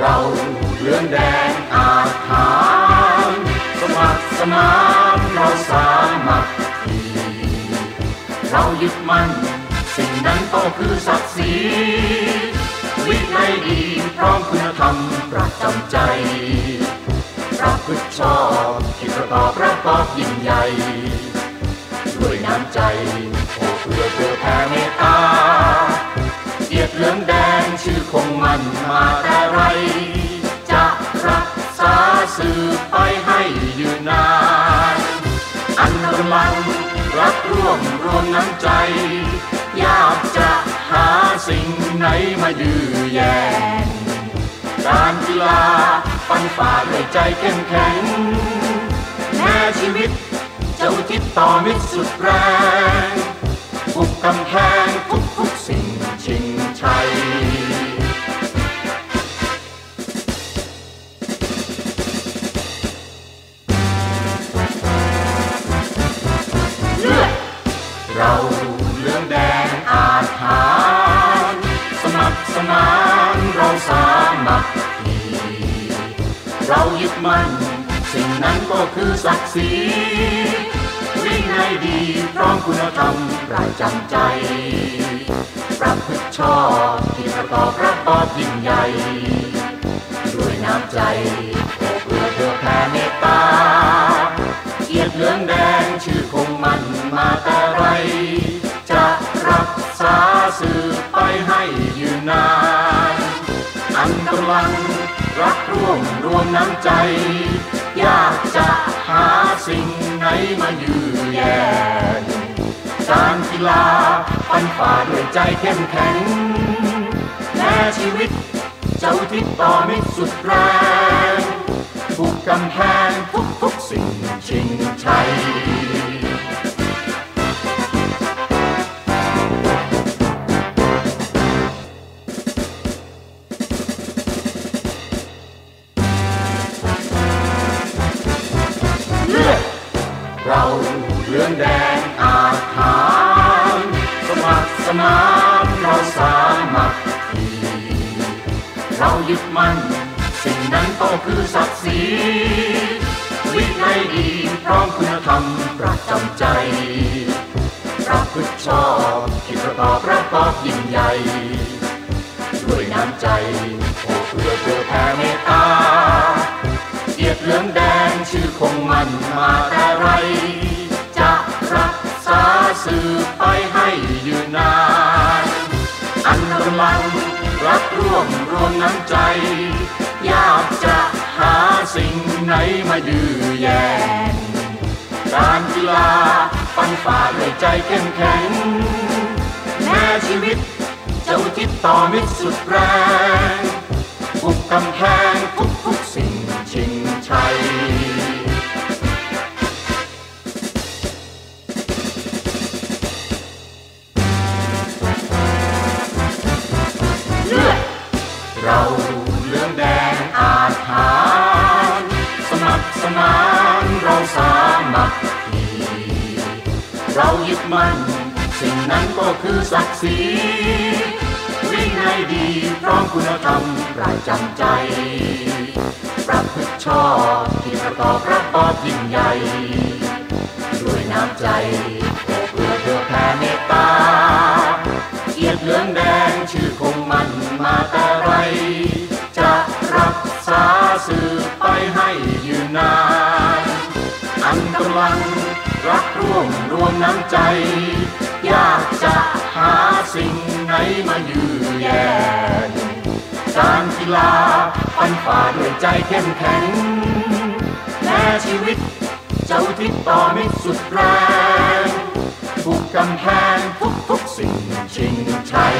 เราเรือนแดงอาถานสมัครสมานเราสามัคคีเรายึดมั่นสิ่งนั้นก็คือศักดิ์ศรีวินัยดีพร้อมคุณธรรมประจำใจประพฤติชอบที่ประกอบประกอบยิ่งใหญ่ด้วยน้ำใจ ไปให้ยืนนาน อันกำลังรักร่วมรวมน้ำใจอยากจะหาสิ่งไหนมายื้อแย่งการกีฬาปันฝ่าด้วยใจเข้มแข็ง แม้ชีวิตจะอุทิศต่อมิตรสุดแรงบุกกำแพง มั่น สิ่งนั้นก็คือศักดิ์ศรีวินัยดีพร้อมคุณธรรมประจำใจ ประพฤติชอบที่ประกอบประกอบยิ่งใหญ่ ด้วยน้ำใจ น้ำใจอยากจะหาสิ่งไหนมายื้อแย่งการกีฬาปันฝ่าด้วยใจเข้มแข็งแม้ชีวิตเจ้าทิศต่อมิตรสุดแรงทุกกำแพงทุกทุกสิ่งชิง เหลืองแดงอาหารสมัครสมานเราสามัคคีเรายึดมั่นสิ่งนั้นก็คือศักดิ์ศรีวินัยดีพร้อมคุณธรรมประจำใจระพฤติชอบที่ประกอบประกอบยิ่งใหญ่ด้วยน้ำใจโอ้เพื่อเพื่อแผ่เมตตาเกียรติเหลืองแดงชื่อคงมันมาแต่ไร น้ำใจอยากจะหาสิ่งไหนมายื้อแย่งการกีฬาปันฝ่าด้วยใจเข้มแข็ง แม้ชีวิตจะอุทิศต่อมิตรสุดแรงบุกกำแพง มัครสมานเราสามัคคีเรายึดมั่นสิ่งนั้นก็คือศักดิ์ศรีวินัยดีพร้อมคุณธรรมประจำใจประพฤติชอบที่ประกอบประกอบยิ่งใหญ่ อันกำลัง รักร่วมรวมน้ำใจอยากจะหาสิ่งไหนมายื้อแย่งการกีฬาปันฝ่าด้วยใจเข้มแข็งแม้ชีวิตเจ้าทิศต่อมิตรสุดแรงบุกกำแพงทุกทุกสิ่งชิงชัย